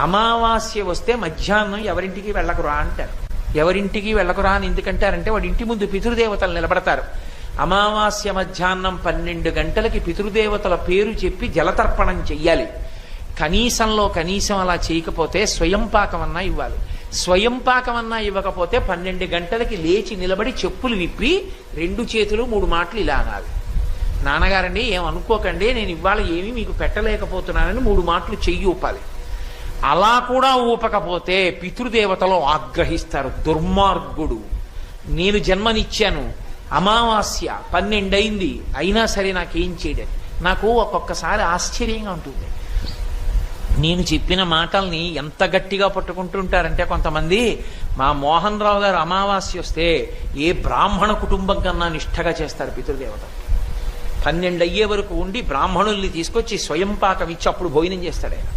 అమావాస్య వస్తే మధ్యాహ్నం ఎవరింటికి వెళ్ళకురా అంటారు. ఎవరింటికి వెళ్ళకురా అని ఎందుకంటారంటే వాడి ఇంటి ముందు పితృదేవతలు నిలబడతారు. అమావాస్య మధ్యాహ్నం పన్నెండు గంటలకి పితృదేవతల పేరు చెప్పి జలతర్పణం చెయ్యాలి. కనీసంలో కనీసం అలా చేయకపోతే స్వయం పాకమన్నా ఇవ్వాలి. స్వయం పాకమన్నా ఇవ్వకపోతే పన్నెండు గంటలకి లేచి నిలబడి చెప్పులు విప్పి రెండు చేతులు మూడు మాటలు ఇలా అనాలి. నాన్నగారండి ఏం అనుకోకండి నేను ఇవాళ ఏమీ మీకు పెట్టలేకపోతున్నానని మూడు మాటలు చెయ్యి ఊపాలి. అలా కూడా ఊపకపోతే పితృదేవతలు ఆగ్రహిస్తారు దుర్మార్గుడు. నేను జన్మనిచ్చాను అమావాస్య పన్నెండైంది అయినా సరే నాకేం చేయడం నాకు ఒక్కొక్కసారి ఆశ్చర్యంగా ఉంటుంది. నేను చెప్పిన మాటల్ని ఎంత గట్టిగా పట్టుకుంటుంటారంటే కొంతమంది మా మోహన్ రావు గారు అమావాస్య వస్తే ఏ బ్రాహ్మణ కుటుంబం కన్నా నిష్ఠగా చేస్తారు పితృదేవత పన్నెండు అయ్యే వరకు ఉండి బ్రాహ్మణుల్ని తీసుకొచ్చి స్వయం పాకం ఇచ్చి అప్పుడు భోజనం చేస్తాడు ఆయన.